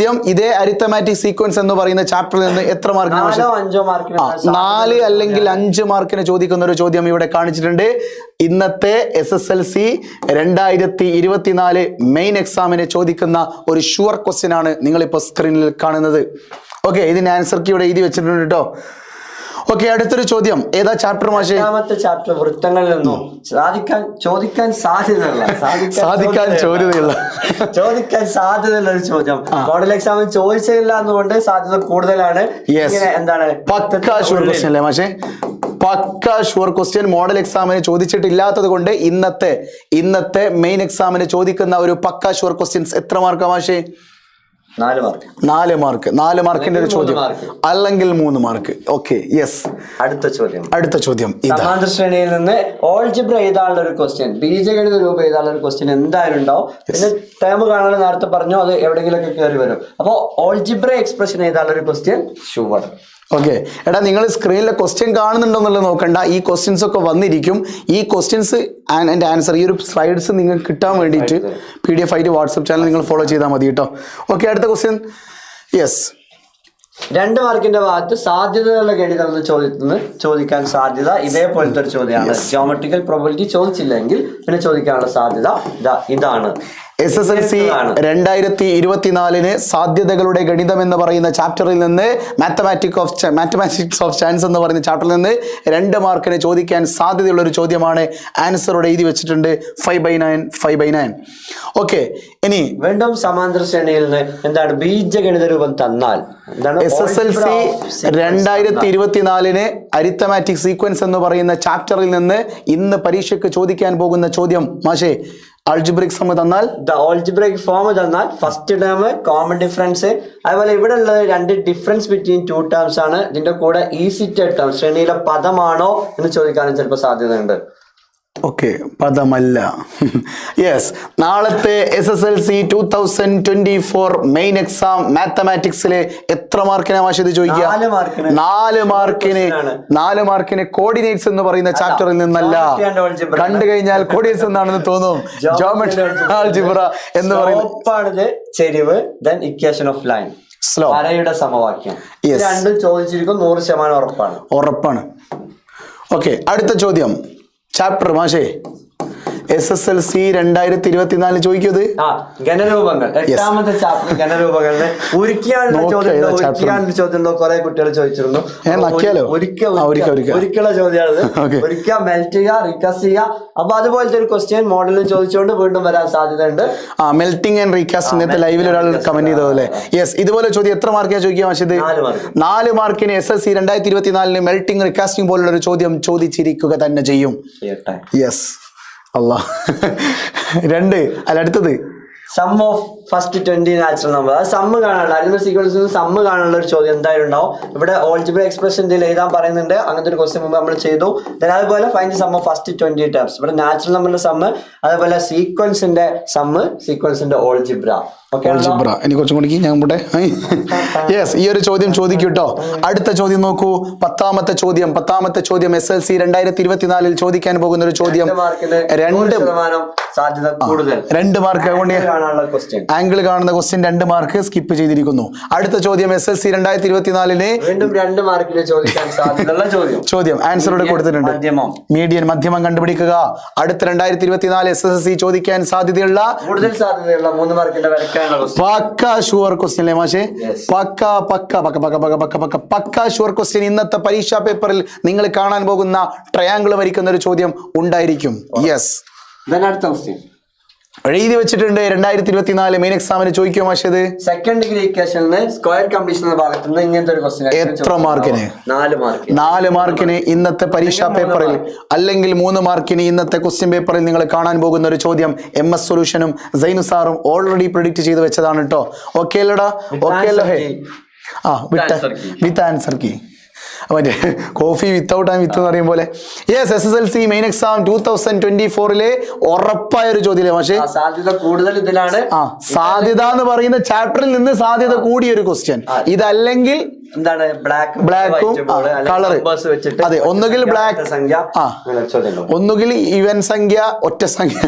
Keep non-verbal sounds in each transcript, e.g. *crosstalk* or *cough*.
ചോദ്യം ഇതേ arithmetic sequence എന്ന് പറയുന്ന ചാപ്റ്ററിൽ നിന്ന് എത്ര മാർക്കിന് നാലോ അല്ലെങ്കിൽ അഞ്ച് മാർക്കിന് ചോദിക്കുന്ന ഒരു ചോദ്യം ഇവിടെ കാണിച്ചിട്ടുണ്ട്. ഇന്നത്തെ എസ് എസ് എൽ സി രണ്ടായിരത്തി ഇരുപത്തിനാല് മെയിൻ എക്സാമിന് ചോദിക്കുന്ന ഒരു ഷുവർ ക്വസ്റ്റ്യൻ ആണ് നിങ്ങളിപ്പോൾ സ്ക്രീനിൽ കാണുന്നത്. ഓക്കെ ഇതിന് ആൻസർ കീ ഇവിടെ എഴുതി വെച്ചിട്ടുണ്ട് കേട്ടോ ഓക്കെ അടുത്തൊരു ചോദ്യം. ഏതാ ചാപ്റ്റർ മാഷേ? രണ്ടാമത്തെ ചാപ്റ്റർ വൃത്തങ്ങളിൽ നിന്നും? സാധിക്കാൻ ചോദിക്കാൻ സാധ്യതയുള്ള *laughs* സാധിക്കാൻ ചോദ്യതയുള്ള. *laughs* ചോദിക്കാൻ സാധ്യതയുള്ള ഒരു ചോദ്യം. മോഡൽ എക്സാമിൽ ചോദിച്ചില്ല എന്നുകൊണ്ട് സാധ്യത കൂടുതലാണ്. എന്താണ്? പക്ക ഷുവർ ക്വസ്റ്റ്യൻ അല്ലേ മാഷേ? പക്ക ഷുവർ ക്വസ്റ്റ്യൻ മോഡൽ എക്സാമിന് ചോദിച്ചിട്ടില്ലാത്തത് കൊണ്ട് ഇന്നത്തെ ഇന്നത്തെ മെയിൻ എക്സാമിന് ചോദിക്കുന്ന ഒരു പക്ക ഷുവർ ക്വസ്റ്റ്യൻസ് എത്ര മാർക്കാ മാഷേ? നാല് മാർക്ക് നാല് മാർക്ക് നാല് മാർക്കിന്റെ ഒരു ചോദ്യം. അല്ലെങ്കിൽ മൂന്ന് മാർക്ക് ഓക്കെ യെസ് അടുത്ത ചോദ്യം. അടുത്ത ചോദ്യം. സമാന്തര ശ്രേണിയിൽ നിന്ന് ഓൾജിബ്ര എഴുതാനുള്ള ഒരു ക്വസ്റ്റ്യൻ ബീജഗണിത രൂപ എഴുതാനുള്ള ഒരു ക്വസ്റ്റ്യൻ എന്തായാലും ഉണ്ടാവും. പിന്നെ ടേം കാണാൻ നേരത്തെ പറഞ്ഞു അത് എവിടെയെങ്കിലൊക്കെ കയറി വരും. അപ്പോൾ ഓൾജിബ്ര എക്സ്പ്രഷൻ എഴുതാനുള്ള ഒരു ക്വസ്റ്റ്യൻ ഷുവർ ഓക്കെ എടാ നിങ്ങൾ സ്ക്രീനിലെ ക്വസ്റ്റ്യൻ കാണുന്നുണ്ടോ എന്നുള്ളത് നോക്കണ്ട. ഈ ക്വസ്റ്റ്യൻസ് ഒക്കെ വന്നിരിക്കും. ഈ ക്വസ്റ്റ്യൻസ് എന്റെ ആൻസർ ഈ ഒരു സ്ലൈഡ്സ് നിങ്ങൾക്ക് കിട്ടാൻ വേണ്ടിയിട്ട് പി ഡി എഫ് ആയിട്ട് വാട്സപ്പ് ചാനൽ നിങ്ങൾ ഫോളോ ചെയ്താൽ മതി കേട്ടോ ഓക്കെ അടുത്ത ക്വസ്റ്റ്യൻ യെസ് രണ്ട് മാർക്കിന്റെ ഭാഗത്ത് സാധ്യതകളുടെ ഗണിതം ചോദിക്കുന്നത് ചോദിക്കാൻ സാധ്യത ഇതേപോലത്തെ ഒരു ചോദ്യമാണ് ജോമെട്രിക്കൽ പ്രോബിലിറ്റി ചോദിച്ചില്ലെങ്കിൽ പിന്നെ ചോദിക്കാനുള്ള സാധ്യത ഇതാ ഇതാണ്. എസ് എസ് എൽ സി രണ്ടായിരത്തി ഇരുപത്തിനാലിന് സാധ്യതകളുടെ ഗണിതം എന്ന് പറയുന്ന ചാപ്റ്ററിൽ നിന്ന് mathematic of mathematics of chance എന്ന് പറയുന്ന ചാപ്റ്ററിൽ നിന്ന് രണ്ട് മാർക്കിന് ചോദിക്കാൻ സാധ്യതയുള്ള ഒരു ചോദ്യമാണ് ആൻസറോടെ എഴുതി വെച്ചിട്ടുണ്ട്. Five by nine five by nine okay ഇനി വീണ്ടും സമാന്തര ശ്രേണിയിൽ നിന്ന് എന്താണ് ബീജഗണിത രൂപം തന്നാൽ? എസ് എസ് എൽ സി രണ്ടായിരത്തി ഇരുപത്തിനാലിന് അരിത്തമാറ്റിക് സീക്വൻസ് എന്ന് പറയുന്ന ചാപ്റ്ററിൽ നിന്ന് ഇന്ന് പരീക്ഷയ്ക്ക് ചോദിക്കാൻ പോകുന്ന ചോദ്യം മാഷേ അൾജിബ്രിക് സമ്മ തന്നാൽ? ദ ഓൾജിബ്രേക്ക് ഫോം തന്നാൽ ഫസ്റ്റ് ടേം കോമൺ ഡിഫറൻസ് അതുപോലെ ഇവിടെ ഉള്ളത് രണ്ട് ഡിഫറൻസ് ബിറ്റ്വീൻ ടു ടേംസ് ആണ്. ഇതിന്റെ കൂടെ ഈസി ടേം ശ്രേണിയിലെ പദമാണോ എന്ന് ചോദിക്കാനും ചിലപ്പോൾ സാധ്യതയുണ്ട്. ഓക്കെ പദമല്ല. *laughs* യെസ് നാളത്തെ S S L C two thousand twenty four main exam മാത്തമാറ്റിക്സിലെ എത്ര മാർക്കിനാ മാഷത് ചോദിക്കുക നാല് മാർക്കിന്. നാല് മാർക്കിന് കോർഡിനേറ്റ്സ് എന്ന് പറയുന്ന ചാപ്റ്ററിൽ നിന്നല്ല. കണ്ടു കഴിഞ്ഞാൽ കോർഡിനേറ്റ്സ് എന്നാണെന്ന് തോന്നും? ജോമെട്രി ആൾജിബ്ര എന്ന് പറയുന്നത് ചെരിവ് then equation of line slope സമവാക്യം. രണ്ടും ചോദിച്ചിരിക്കും നൂറ് ശതമാനം ഉറപ്പാണ്. ഉറപ്പാണ്. ഓക്കെ അടുത്ത ചോദ്യം. chapter mashe S S L C രണ്ടായിരത്തി ഇരുപത്തിനാല് ചോദിക്കുന്നത് ആ ഘനരൂപങ്ങൾ എട്ടാമത്തെ ചാപ്റ്റർ ഘനരൂപങ്ങളുടെ ഉരുക്കിയാനുള്ള ചോദ്യം കുറെ കുട്ടികൾ ചോദിച്ചിരുന്നു. ഒരിക്കലുള്ള ചോദ്യമാണത്. ഒരിക്കൽ മെൽറ്റ് ചെയ്യുക റീകാസ്റ്റ് ചെയ്യുക. അപ്പൊ അതുപോലത്തെ ഒരു ക്വസ്റ്റ്യൻ മോഡലിൽ ചോദിച്ചുകൊണ്ട് വീണ്ടും വരാൻ സാധ്യതയുണ്ട്. ആ മെൽറ്റിംഗ് ആൻഡ് റീകാസ്റ്റ് ഇന്നത്തെ ലൈവിൽ ഒരാൾ കമന്റ് ചെയ്തതല്ലേ? യെസ് ഇതുപോലെ ചോദ്യം എത്ര മാർക്കാണ് ചോദിക്കുക മാഷിത് നാല് മാർക്കിന് എസ് എസ് സി രണ്ടായിരത്തി ഇരുപത്തിനാലിന് മെൽറ്റിംഗ് റീകാസ്റ്റിംഗ് പോലുള്ള ഒരു ചോദ്യം ചോദിച്ചിരിക്കുക തന്നെ ചെയ്യും. യെസ് അല്ല രണ്ട്. അല്ല അടുത്തത്. Sum of first twenty natural number അത് സമ്മ് കാണാനുള്ള അരിമൽ സീക്വൻസിൽ സമ്മ് കാണാനുള്ള ഒരു ചോദ്യം എന്തായാലും ഉണ്ടാവും. ഇവിടെ ഓൾജിബിൾ എക്സ്പ്രഷൻ ഇതിൽ എഴുതാൻ പറയുന്നുണ്ട്. അങ്ങനത്തെ ഒരു ക്വസ്റ്റ്യൻ മുമ്പ് നമ്മൾ ചെയ്തു. അതുപോലെ find sum of first twenty terms ഇവിടെ നാച്ചുറൽ നമ്പറിന്റെ സമ്മ് അതേപോലെ സീക്വൻസിന്റെ സമ്മ് സീക്വൻസിന്റെ ഓൾജിബ്ര ഓക്കെ ജിബ്ര എനിക്ക് കുറച്ചും കൂടി ഞാൻ പോട്ടെ. യെസ് ഈ ഒരു ചോദ്യം ചോദിക്കൂ കേട്ടോ അടുത്ത ചോദ്യം നോക്കൂ. പത്താമത്തെ ചോദ്യം. പത്താമത്തെ ചോദ്യം എസ് എൽ സി രണ്ടായിരത്തി ഇരുപത്തിനാലിൽ ചോദിക്കാൻ പോകുന്ന ഒരു ചോദ്യം. രണ്ട് രണ്ട് മാർക്ക് ആംഗിൾ കാണുന്ന ക്വസ്റ്റ്യൻ രണ്ട് മാർക്ക് സ്കിപ്പ് ചെയ്തിരിക്കുന്നു. അടുത്ത ചോദ്യം എസ് എൽ സി രണ്ടായിരത്തി ഇരുപത്തിനാലിന് വീണ്ടും രണ്ട് മാർക്കിന് ചോദിക്കാൻ സാധ്യതയുള്ള ചോദ്യം. ചോദ്യം. ആൻസർ ഇവിടെ കൊടുത്തിട്ടുണ്ട്. മീഡിയൻ മധ്യമം കണ്ടുപിടിക്കുക. അടുത്ത രണ്ടായിരത്തി ഇരുപത്തിനാല് എസ് എസ് സി ചോദിക്കാൻ സാധ്യതയുള്ള കൂടുതൽ സാധ്യതയുള്ള മൂന്ന് മാർക്കിന്റെ ക്വസ്റ്റ്യൻ പക്ക ഷുവർ ക്വസ്റ്റ്യൻ അല്ലേ മാഷേ. പക്ക പക്ക പക്ക പക്ക പക്ക പക്ക പക്ക പക്ക. ഷുവർ ക്വസ്റ്റ്യൻ ഇന്നത്തെ പരീക്ഷാ പേപ്പറിൽ നിങ്ങൾ കാണാൻ പോകുന്ന ട്രയാങ്കിൾ വരിക്കുന്ന ഒരു ചോദ്യം ഉണ്ടായിരിക്കും. യെസ് അടുത്ത ക്വസ്റ്റ്യൻ എഴുതി വെച്ചിട്ടുണ്ട് രണ്ടായിരത്തി ഇരുപത്തിനാല് മെയിൻ എക്സാമിന് ചോദിക്കുമോ മാഷത് സെക്കൻഡ് ഡിഗ്രി ഇക്വേഷനിൽ സ്ക്വയർ കമ്പീഷൻ ഭാഗത്ത് നിന്ന് ഇങ്ങനത്തെ ഒരു ക്വസ്റ്റ്യൻ എത്ര മാർക്കിന്? നാല് മാർക്ക്. നാല് മാർക്കിന് ഇന്നത്തെ പരീക്ഷാ പേപ്പറിൽ? അല്ലെങ്കിൽ മൂന്ന് മാർക്കിന് ഇന്നത്തെ ക്വസ്റ്റ്യൻ പേപ്പറിൽ നിങ്ങൾ കാണാൻ പോകുന്ന ഒരു ചോദ്യം എം എസ് സൊല്യൂഷനും സൈനു സാറും ഓൾറെഡി പ്രൊഡിക്റ്റ് ചെയ്ത് വെച്ചതാണ് കേട്ടോ ഓക്കെ അല്ലടാ? ഓക്കെ അല്ലോ ഹേ. ആ. വിത്ത് ആൻസർ കീ മറ്റേ കോഫി വിത്തൗട്ട് ആൻഡ് വിത്ത് എന്ന് പറയും പോലെ yes S S L C main exam two thousand twenty ഫോറിലെ ഉറപ്പായ ഒരു ചോദ്യം പക്ഷേ സാധ്യത കൂടുതൽ ഇതിലാണ്. ആ സാധ്യത എന്ന് പറയുന്ന ചാപ്റ്ററിൽ നിന്ന് സാധ്യത കൂടിയ ഒരു ക്വസ്റ്റ്യൻ ഇതല്ലെങ്കിൽ എന്താണ് ബ്ലാക്ക് ബ്ലാക്കും കളർ വെച്ചിട്ട് അതെ ഒന്നുകിൽ ബ്ലാക്ക് സംഖ്യ ആ ഒന്നുകിൽ ഇവൻ സംഖ്യ ഒറ്റ സംഖ്യ.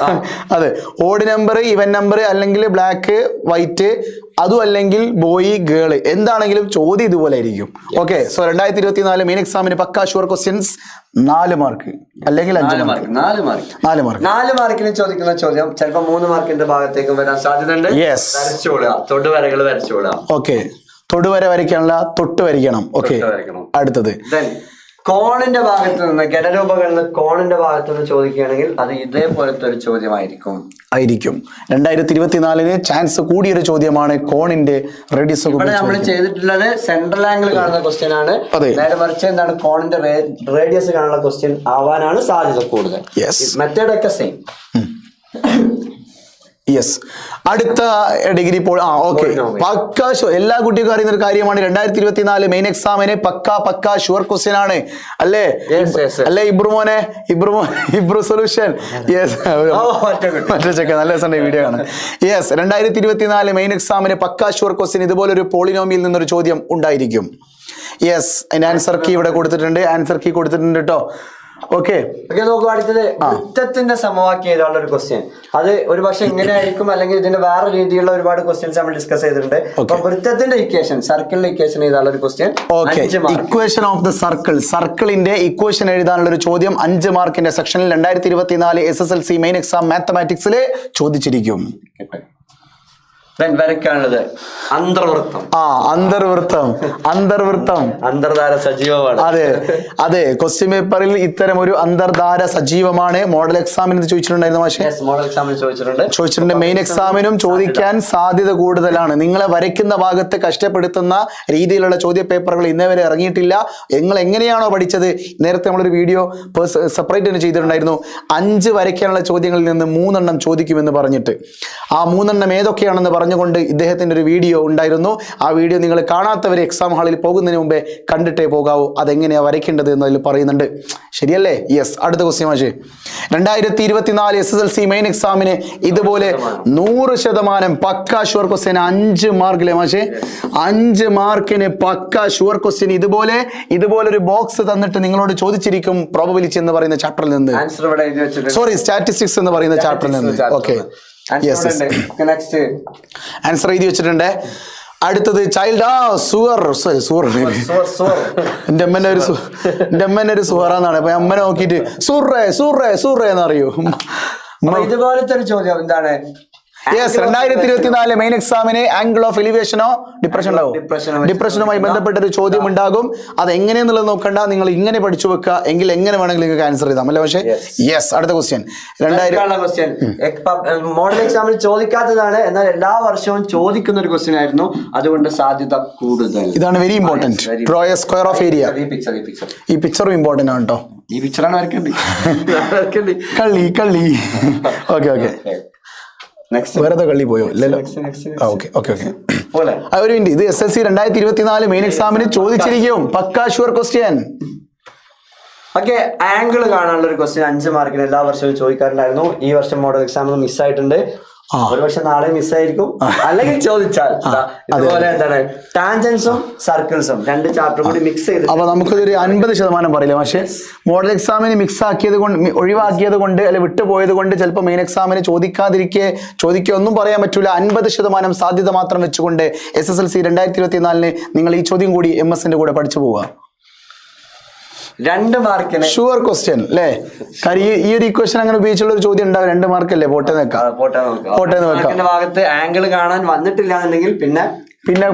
*laughs* അതെ ഓഡ് നമ്പർ ഇവൻ നമ്പർ അല്ലെങ്കിൽ ബ്ലാക്ക് വൈറ്റ് അതും അല്ലെങ്കിൽ ബോയ് ഗേൾ എന്താണെങ്കിലും ചോദ്യം ഇതുപോലെ ആയിരിക്കും. ഓക്കെ സോ രണ്ടായിരത്തി ഇരുപത്തി നാല് മെയിൻ എക്സാമിന് പക്കാ ഷുവർ ക്വസ്റ്റ്യൻസ് നാല് മാർക്ക് അല്ലെങ്കിൽ നാല് മാർക്ക് നാല് മാർക്ക് നാല് മാർക്ക് നാല് മാർക്കിന് ചോദിക്കുന്ന ചോദ്യം ചിലപ്പോ മൂന്ന് മാർക്കിന്റെ ഭാഗത്തേക്ക് വരാൻ സാധ്യതയുണ്ട്. തൊടുവരകൾ വരച്ചുകൊള്ളുക ഓക്കെ തൊടുവര വരയ്ക്കാനുള്ള തൊട്ട് വരയ്ക്കണം. ഓക്കെ അടുത്തത്. കോണിന്റെ ഭാഗത്ത് നിന്ന് ഘടരൂപങ്ങളിൽ കോണിന്റെ ഭാഗത്ത് നിന്ന് ചോദിക്കുകയാണെങ്കിൽ അത് ഇതേപോലത്തെ ഒരു ചോദ്യമായിരിക്കും. ആയിരിക്കും. രണ്ടായിരത്തി ഇരുപത്തിനാലിന് ചാൻസ് കൂടിയൊരു ചോദ്യമാണ് കോണിന്റെ റേഡിയസ് നമ്മൾ ചെയ്തിട്ടുള്ളത് സെൻട്രൽ ആംഗിൾ കാണുന്ന ക്വസ്റ്റ്യൻ ആണ്. നേരെ മറിച്ച് എന്താണ് കോണിന്റെ റേഡിയസ് കാണുന്ന ക്വസ്റ്റ്യൻ ആവാനാണ് സാധ്യത കൂടുതൽ. മെത്തേഡ് ഒക്കെ സെയിം യെസ് അടുത്ത ഡിഗ്രി പോൾ ആ ഓക്കെ പക്കാ എല്ലാ കുട്ടികൾക്കും അറിയുന്ന ഒരു കാര്യമാണ്. രണ്ടായിരത്തി ഇരുപത്തിനാല് മെയിൻ എക്സാമിന് പക്ക പക്ക ഷുവർ ക്വസ്റ്റ്യൻ ആണ്. അല്ലേ? അല്ലെ ഇബ്രുമോനെ ഇബ്രുമോ ഇബ്രു സൊല്യൂഷൻ യെസ് മറ്റേ ചെക്ക നല്ല രസമുണ്ട് വീഡിയോ ആണ് യെസ് രണ്ടായിരത്തി ഇരുപത്തിനാല് മെയിൻ എക്സാമിന് പക്ക ഷുവർ ക്വസ്റ്റ്യൻ ഇതുപോലെ ഒരു പോളിനോമിയിൽ നിന്നൊരു ചോദ്യം ഉണ്ടായിരിക്കും. യെസ് അതിന്റെ ആൻസർ കീ ഇവിടെ കൊടുത്തിട്ടുണ്ട്. ആൻസർ കീ കൊടുത്തിട്ടുണ്ട് കേട്ടോ ഓക്കെ ഓക്കെ നോക്കൂ അടുത്തത് വൃത്തത്തിന്റെ സമവാക്യം ഏതാനുള്ള ഒരു ക്വസ്റ്റ്യൻ അത് ഒരു പക്ഷെ ഇങ്ങനെ ആയിരിക്കും അല്ലെങ്കിൽ ഇതിന്റെ വേറെ രീതിയിലുള്ള ഒരുപാട് ക്വസ്റ്റ്യൻസ് നമ്മൾ ഡിസ്കസ് ചെയ്തിട്ടുണ്ട്. അപ്പൊ വൃത്തത്തിന്റെ ഇക്വേഷൻ സർക്കിളിന്റെ ഇക്വേഷൻ ഏതാനുള്ള ഒരു question okay equation of the circle സർക്കിളിന്റെ ഇക്വേഷൻ എഴുതാനുള്ള ഒരു ചോദ്യം അഞ്ച് മാർക്കിന്റെ സെക്ഷനിൽ രണ്ടായിരത്തി ഇരുപത്തിനാല് S S L C main exam മാത്തമാറ്റിക്സിൽ ചോദിച്ചിരിക്കും. അന്തർവൃത്തം. ആ അന്തർവൃത്തം അന്തർവൃത്തം. അന്തർധാര സജീവമാണ്. അതെ അതെ ക്വസ്റ്റ്യൻ പേപ്പറിൽ ഇത്തരം ഒരു അന്തർധാര സജീവമാണ് മോഡൽ എക്സാമിന് ചോദിച്ചിട്ടുണ്ടായിരുന്നു പക്ഷേ മോഡൽ എക്സാമിന് ചോദിച്ചിട്ടുണ്ട്. ചോദിച്ചിട്ടുണ്ട്. മെയിൻ എക്സാമിനും ചോദിക്കാൻ സാധ്യത. കൂടുതലാണ്. നിങ്ങളെ വരയ്ക്കുന്ന ഭാഗത്ത് കഷ്ടപ്പെടുത്തുന്ന രീതിയിലുള്ള ചോദ്യ പേപ്പറുകൾ ഇന്നേ വരെ ഇറങ്ങിയിട്ടില്ല. നിങ്ങൾ എങ്ങനെയാണോ പഠിച്ചത്? നേരത്തെ നമ്മളൊരു വീഡിയോ സെപ്പറേറ്റ് തന്നെ ചെയ്തിട്ടുണ്ടായിരുന്നു. അഞ്ച് വരയ്ക്കാനുള്ള ചോദ്യങ്ങളിൽ നിന്ന് മൂന്നെണ്ണം ചോദിക്കുമെന്ന് പറഞ്ഞിട്ട്. ആ മൂന്നെണ്ണം ഏതൊക്കെയാണെന്ന് പറഞ്ഞുകൊണ്ട് ഇദ്ദേഹത്തിന്റെ ഒരു വീഡിയോ ഉണ്ടായിരുന്നു. ആ വീഡിയോ നിങ്ങൾ കാണാത്തവർ എക്സാം ഹാളിൽ പോകുന്നതിന് മുമ്പേ കണ്ടിട്ടേ പോകാവൂ. അതെങ്ങനെയാണ് വരയ്ക്കേണ്ടത് എന്ന് അതിൽ പറയുന്നുണ്ട്. ശരിയല്ലേ? യെസ് അടുത്ത ക്വസ്റ്റ്യൻ മാഷ്. രണ്ടായിരത്തി ഇരുപത്തിനാല് S S L C main എക്സാമിന് ഇതുപോലെ നൂറ് ശതമാനം പക്ക ഷുവർ ക്വസ്റ്റ്യൻ അഞ്ച് മാർക്കിലെ മാഷേ? അഞ്ച് മാർക്കിന് പക്ക ഷുവർ ക്വസ്റ്റ്യൻ ഇതുപോലെ ഇതുപോലെ ഒരു ബോക്സ് തന്നിട്ട് നിങ്ങളോട് ചോദിച്ചിരിക്കും പ്രോബബിലിറ്റി എന്ന് പറയുന്ന ചാപ്റ്ററിൽ നിന്ന്. സോറി സ്റ്റാറ്റിസ്റ്റിക്സ് എന്ന് പറയുന്ന ചാപ്റ്ററിൽ നിന്ന്. ഓക്കെ ആൻസർ എഴുതി വെച്ചിട്ടുണ്ട്. അടുത്തത് ചൈൽഡ് ആ സുവർ സുവർ എന്റെ അമ്മന്റെ ഒരു സു- എന്റെ അമ്മ ഒരു സുവറാന്നാണ് അപ്പൊ അമ്മ നോക്കിയിട്ട് സൂറേ സൂറേ സൂറേ എന്ന് അറിയൂ ഇതുപോലത്തെ ഒരു ചോദ്യം എന്താണ്? യെസ് രണ്ടായിരത്തി ഇരുപത്തിനാല് മെയിൻ എക്സാമിന് ആംഗിൾ ഓഫ് എലിവേഷനോ ഡിപ്രഷൻ ഡിപ്രഷനുമായി ബന്ധപ്പെട്ട ഒരു ചോദ്യം ഉണ്ടാകും. അത് എങ്ങനെയെന്നുള്ളത് നോക്കണ്ട. നിങ്ങൾ ഇങ്ങനെ പഠിച്ചു വെക്കുക. എങ്കിൽ എങ്ങനെ വേണമെങ്കിലും നിങ്ങൾക്ക് ആൻസർ ചെയ്താൽ അല്ലേ പക്ഷേ? യെസ് അടുത്ത ക്വസ്റ്റ്യൻ രണ്ടായിരം ക്വസ്റ്റ്യൻ മോഡൽ എക്സാമിൽ ചോദിക്കാത്തതാണ്. എന്നാൽ എല്ലാ വർഷവും ചോദിക്കുന്ന ഒരു ക്വസ്റ്റ്യൻ ആയിരുന്നു. അതുകൊണ്ട് സാധ്യത കൂടുതൽ. ഇതാണ് very important draw a square of area ഈ പിക്ചറും ഇമ്പോർട്ടന്റ് ആണ് കേട്ടോ. ഈ പിക്ചറാണ് വരക്കേണ്ടി *laughs* കള്ളി കള്ളി. *laughs* ഓക്കെ ഓക്കെ വേറെ കള്ളി പോയോ? ഇല്ലല്ലോ. Okay okay okay. ഒരു മിനിറ്റ്. ഇത് എസ് എസ് സി രണ്ടായിരത്തി ഇരുപത്തിനാല് മെയിൻ എക്സാമിന് ചോദിച്ചിരിക്കും. പക്കാ ഷുവർ ക്വസ്റ്റ്യൻ ഓക്കെ ആംഗിൾ കാണാനുള്ള ഒരു ക്വസ്റ്റ്യൻ അഞ്ച് മാർക്കിന് എല്ലാ വർഷവും ചോദിക്കാറുണ്ടായിരുന്നു. ഈ വർഷം മോഡൽ എക്സാമിൽ മിസ്സായിട്ടുണ്ട് ഒരു പക്ഷെ നാളെ മിസ്സായിരിക്കും. അല്ലെങ്കിൽ ചോദിച്ചാൽ അതുപോലെ എന്താണ് ടാൻജൻസും സർക്കിൾസും രണ്ട് ചാപ്റ്റർ കൂടി മിക്സ് ചെയ്ത് അപ്പൊ നമുക്കൊരു അൻപത് ശതമാനം പറയില്ല? പക്ഷേ മോഡൽ എക്സാമിന് മിക്സ് ആക്കിയത് കൊണ്ട് ഒഴിവാക്കിയത് കൊണ്ട് അല്ലെ വിട്ടുപോയത് കൊണ്ട് ചിലപ്പോൾ മെയിൻ എക്സാമിന് ചോദിക്കാതിരിക്കെ ചോദിക്കുക ഒന്നും പറയാൻ പറ്റൂല. അൻപത് ശതമാനം സാധ്യത മാത്രം വെച്ചുകൊണ്ട് എസ് എസ് എൽ സി രണ്ടായിരത്തി ഇരുപത്തിനാലിന് നിങ്ങൾ ഈ ചോദ്യം കൂടി എം എസിന്റെ കൂടെ പഠിച്ചു പോവുക. രണ്ട് മാർക്കിന് ഷുവർ ക്വസ്റ്റ്യൻ അല്ലേ കാര്യം ഈ- ഒരു ഇക്വേഷൻ അങ്ങനെ ഉപയോഗിച്ചുള്ള ഒരു ചോദ്യം ഉണ്ടാവും രണ്ട് മാർക്കല്ലേ പോട്ടെ നിൽക്കാം പോട്ടെ നോക്കാം ഭാഗത്ത് ആംഗിൾ കാണാൻ വന്നിട്ടില്ല എന്നുണ്ടെങ്കിൽ പിന്നെ പിന്നെ.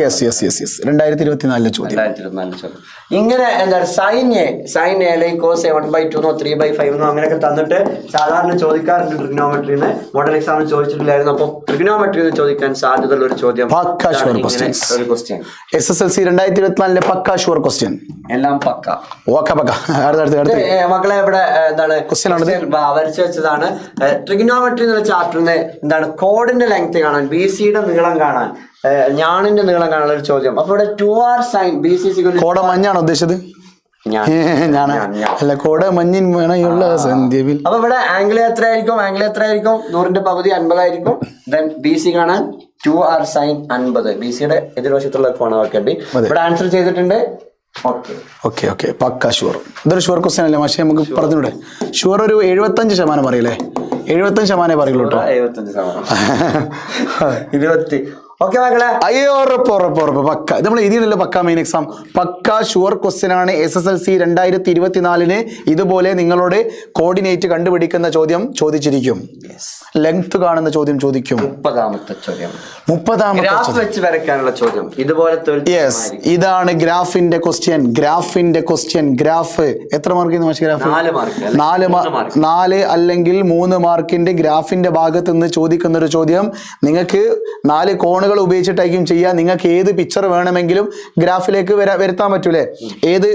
യെസ് യെസ് യെസ് യെസ് രണ്ടായിരത്തി ഇരുപത്തിനാലിലെ ചോദ്യം. രണ്ടായിരത്തി ചോദ്യം. ഇങ്ങനെ എന്താ sine A sine A lie cos one by two no three by five എന്നോ അങ്ങനെയൊക്കെ തന്നിട്ട് സാധാരണ ചോദിക്കാറുണ്ട് ട്രിഗ്നോമെട്രിന്ന് മോഡൽ എക്സാമിൽ ചോദിച്ചിട്ടില്ലായിരുന്നു. അപ്പോൾ ട്രിഗ്നോമെട്രിന്ന് ചോദിക്കാൻ സാധ്യതയുള്ള ഒരു ചോദ്യം പക്കാ sure question S S L C രണ്ടായിരത്തി ഇരുപത്തിനാലിലെ പക്കാ ഷുവർ ക്വസ്റ്റ്യൻ എല്ലാം പക്ക. ഓക്കെ പക്ക. അടുത്ത അടുത്ത മക്കളെ ഇവിടെ എന്താണ് ക്വസ്റ്റ്യൻ വരച്ചു വെച്ചതാണ്. ട്രിഗ്നോമെട്രി എന്നുള്ള ചാപ്റ്ററിന് എന്താണ് കോഡിന്റെ ലെങ്ത് കാണാൻ ബി സിയുടെ നീളം കാണാൻ ഞാണിന്റെ നീളം കാണാനുള്ള ഒരു ചോദ്യം. അപ്പൊ ഇവിടെ two R sine B C കോട മഞ്ഞാണ് ഉദ്ദേശിച്ചത്. അല്ല കോട മഞ്ഞിൻ വേണയുള്ള സന്ധ്യവിൽ. അപ്പൊ ഇവിടെ ആംഗിൾ എത്രയായിരിക്കും? ആംഗിൾ എത്രയായിരിക്കും? നൂറിന്റെ പകുതി അൻപതായിരിക്കും. ദെൻ ബി സി കാണാൻ ടു ആർ സൈൻ അൻപത്. ബി സിയുടെ എതിർവശത്തുള്ള കോണമൊക്കെ ഉണ്ട് ഇവിടെ ആൻസർ ചെയ്തിട്ടുണ്ട്. ഓക്കെ ഓക്കെ പക്ക ഷുവർ ഇതൊരു ഷുവർ ക്വസ്റ്റ്യൻ അല്ലേ? പക്ഷേ നമുക്ക് പറഞ്ഞൂടെ? ഷുവർ ഒരു എഴുപത്തഞ്ച് ശതമാനം പറയില്ലേ? എഴുപത്തഞ്ച് ശതമാനം പറയുള്ളൂ കേട്ടോ. *laughs* ഇരുപത്തി ഓക്കെ മക്കളെ. അയ്യോ ഉറപ്പ് ഉറപ്പ് ഉറപ്പ്. പക്ക നമ്മൾ എഴുതിയല്ലോ പക്ക മെയിൻ എക്സാം പക്ക ഷുവർ ക്വസ്റ്റ്യൻ ആണ് എസ് എസ് എൽ സി രണ്ടായിരത്തി ഇരുപത്തിനാലിന് ഇതുപോലെ നിങ്ങളോട് കോർഡിനേറ്റ് കണ്ടുപിടിക്കുന്ന ചോദ്യം ചോദിച്ചിരിക്കും. ലെങ്ത് കാണുന്ന ചോദ്യം ചോദിക്കും. മുപ്പതാമത്തെ ചോദ്യം. മുപ്പതാമത്തെ വെച്ച് വരയ്ക്കാനുള്ള ചോദ്യം. ഇതുപോലത്തെ ഒരു യെസ് ഇതാണ് ഗ്രാഫിന്റെ ക്വസ്റ്റ്യൻ ഗ്രാഫിന്റെ ക്വസ്റ്റ്യൻ ഗ്രാഫ് എത്ര മാർക്ക് മാഷ് ഗ്രാഫ് നാല് നാല് അല്ലെങ്കിൽ മൂന്ന് മാർക്കിന്റെ ഗ്രാഫിന്റെ ഭാഗത്ത് നിന്ന് ചോദിക്കുന്ന ഒരു ചോദ്യം. നിങ്ങൾക്ക് നാല് കോണുകൾ ഉപയോഗിച്ചിട്ടായിരിക്കും ചെയ്യുക. നിങ്ങൾക്ക് ഏത് പിക്ചർ വേണമെങ്കിലും ഗ്രാഫിലേക്ക് വരാ വരുത്താൻ പറ്റൂലേ? ഏത്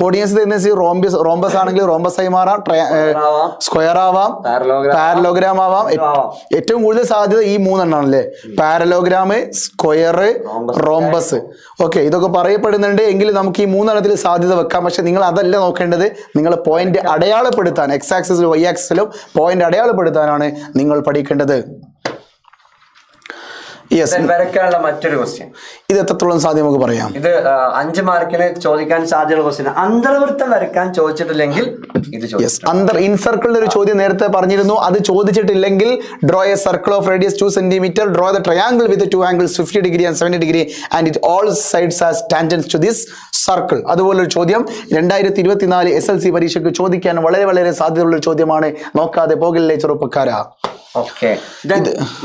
കോർഡിനേറ്റ്സ് റോംബസ് റോംബസ് ആണെങ്കിൽ റോംബസ് ആയി മാറാം. സ്ക്വയർ ആവാം. പാരലോഗ്രാം ആവാം. ഏറ്റവും കൂടുതൽ സാധ്യത ഈ മൂന്നെണ്ണാണല്ലേ? പാരലോഗ്രാം സ്ക്വയർ റോംബസ് ഓക്കെ ഇതൊക്കെ പറയപ്പെടുന്നുണ്ട്. എങ്കിൽ നമുക്ക് ഈ മൂന്നെണ്ണത്തിൽ സാധ്യത വെക്കാം. പക്ഷെ നിങ്ങൾ അതല്ല നോക്കേണ്ടത്. നിങ്ങൾ പോയിന്റ് അടയാളപ്പെടുത്താൻ എക്സ് ആക്സിസിലും വൈ ആക്സിസിലും പോയിന്റ് അടയാളപ്പെടുത്താനാണ് നിങ്ങൾ പഠിക്കേണ്ടത്. വരയ്ക്കാനുള്ള മറ്റൊരു ക്വസ്റ്റ്യൻ ഇത് എത്രത്തോളം സാധ്യം നമുക്ക് പറയാം? ഇത് അഞ്ച് മാർക്കിന് ചോദിക്കാൻ സാധ്യതയുള്ള ക്വസ്റ്റ്യൻ അന്തർവൃത്തം വരയ്ക്കാൻ ചോദിച്ചിട്ടില്ലെങ്കിൽ ഇത് അന്തർ ഇൻ സർക്കിളിന്റെ ഒരു ചോദ്യം നേരത്തെ പറഞ്ഞിരുന്നു. അത് ചോദിച്ചിട്ടില്ലെങ്കിൽ draw a circle of radius two centimetre draw the triangle with two angles fifty degree and seventy degree and it all sides as tangents to this circle അതുപോലൊരു ചോദ്യം രണ്ടായിരത്തി ഇരുപത്തിനാല് എസ് എൽ സി പരീക്ഷയ്ക്ക് ചോദിക്കാൻ വളരെ വളരെ സാധ്യതയുള്ള ഒരു ചോദ്യമാണ്. നോക്കാതെ പോകില്ലേ ചെറുപ്പക്കാരാ? ഓക്കെ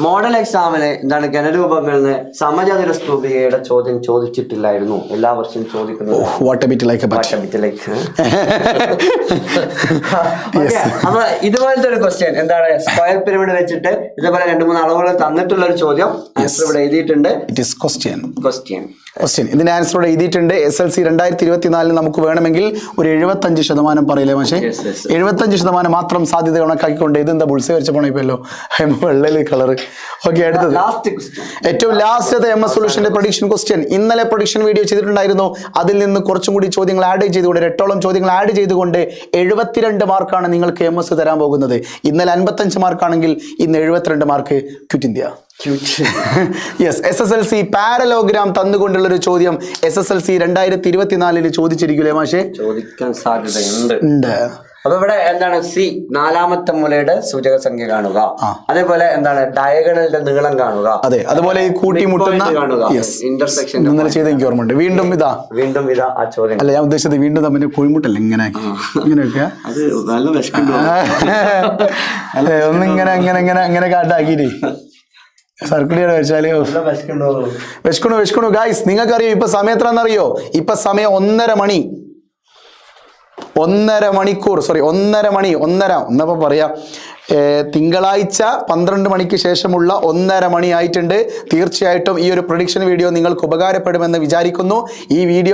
മോഡൽ എക്സാമിന് എന്താണ് ഘനരൂപങ്ങളിൽ സമചതുര സ്തൂപികയുടെ ചോദ്യം ചോദിച്ചിട്ടില്ലായിരുന്നു. എല്ലാ വർഷവും ചോദിക്കുന്നത് *laughs* അപ്പൊ ഇതുപോലത്തെ ഒരു ക്വസ്റ്റ്യൻ എന്താണ് സ്ക്വയർ പിരമിഡ് വെച്ചിട്ട് ഇതുപോലെ രണ്ട് മൂന്ന് അളവുകൾ തന്നിട്ടുള്ള ഒരു ചോദ്യം ആൻസർ ഇവിടെ എഴുതിയിട്ടുണ്ട്. It is question question question ഇതിന്റെ ആൻസർ ഇവിടെ എഴുതിയിട്ടുണ്ട്. എസ് എൽ സി രണ്ടായിരത്തി ഇരുപത്തിനാലിൽ നമുക്ക് വേണമെങ്കിൽ ഒരു എഴുപത്തഞ്ച് ശതമാനം പറയില്ലേ പക്ഷേ. എഴുപത്തഞ്ച് ശതമാനം മാത്രം സാധ്യത കണക്കാക്കിക്കൊണ്ട് ഇത് എന്താ ബുൾസ വരച്ച പോണല്ലോ വെള്ളൽ കളർ ഓക്കെ അടുത്തത്. ലാസ്റ്റ് ഏറ്റവും ലാസ്റ്റത്തെ എം എസ് സൊല്യൂഷന്റെ പ്രൊഡിക്ഷൻ ക്വസ്റ്റ്യൻ ഇന്നലെ പ്രൊഡിക്ഷൻ വീഡിയോ ചെയ്തിട്ടുണ്ടായിരുന്നു. അതിൽ നിന്ന് കുറച്ചും കൂടി ചോദ്യങ്ങൾ ആഡ് ചെയ്തുകൊണ്ട് എട്ടോളം ചോദ്യങ്ങൾ ആഡ് ചെയ്തുകൊണ്ട് എഴുപത്തിരണ്ട് മാർക്കാണ് നിങ്ങൾക്ക് എം എസ് തരാൻ പോകുന്നത്. ഇന്നലെ അൻപത്തഞ്ച് മാർക്കാണെങ്കിൽ ഇന്ന് എഴുപത്തിരണ്ട് mark Quit India yes S S L C parallelogram തന്നുകൊണ്ടുള്ള ഒരു ചോദ്യം എസ് എസ് എൽ സി രണ്ടായിരത്തി ഇരുപത്തിനാലിൽ ചോദിച്ചിരിക്കൂലേ മാഷേ? ചോദിക്കാൻ സാധ്യതയുണ്ട്. അപ്പൊ ഇവിടെ എന്താണ് സി നാലാമത്തെ മൂലയുടെ സൂചക സംഖ്യ കാണുക. അതേപോലെ എന്താണ് ഡയഗണലിന്റെ നീളം കാണുക. അതെ അതുപോലെ ഈ കൂട്ടിമുട്ടുന്ന ഇന്റർസെക്ഷൻ ഇന്നലെ ഓർമ്മ എനിക്ക് ഓർമ്മയുണ്ട്. വീണ്ടും ഇതാ. വീണ്ടും ഇതാ ആ ചോദ്യം. അല്ല ഞാൻ ഉദ്ദേശിച്ചത് വീണ്ടും തമ്മിൽ കുഴിമുട്ടല്ല ഇങ്ങനെ ഇങ്ങനെയൊക്കെ. അത് നല്ല അല്ലെ ഒന്നിങ്ങനെ അങ്ങനെ അങ്ങനെ അങ്ങനെ കാട്ടാക്കിട്ടേ സർക്കിൾ വെച്ചാൽ വെഷ്കണു വെഷ്കണു ഗായ്സ് നിങ്ങൾക്കറിയോ ഇപ്പൊ സമയം എത്രയാണെന്നറിയോ? ഇപ്പൊ സമയം ഒന്നര മണി. ഒന്നര മണിക്കൂർ സോറി ഒന്നര മണി ഒന്നര ഒന്നപ്പോ പറയാ. തിങ്കളാഴ്ച പന്ത്രണ്ട് മണിക്ക് ശേഷമുള്ള ഒന്നര മണി ആയിട്ടുണ്ട്. തീർച്ചയായിട്ടും ഈ ഒരു പ്രൊഡിക്ഷൻ വീഡിയോ നിങ്ങൾക്ക് ഉപകാരപ്പെടുമെന്ന് വിചാരിക്കുന്നു. ഈ വീഡിയോ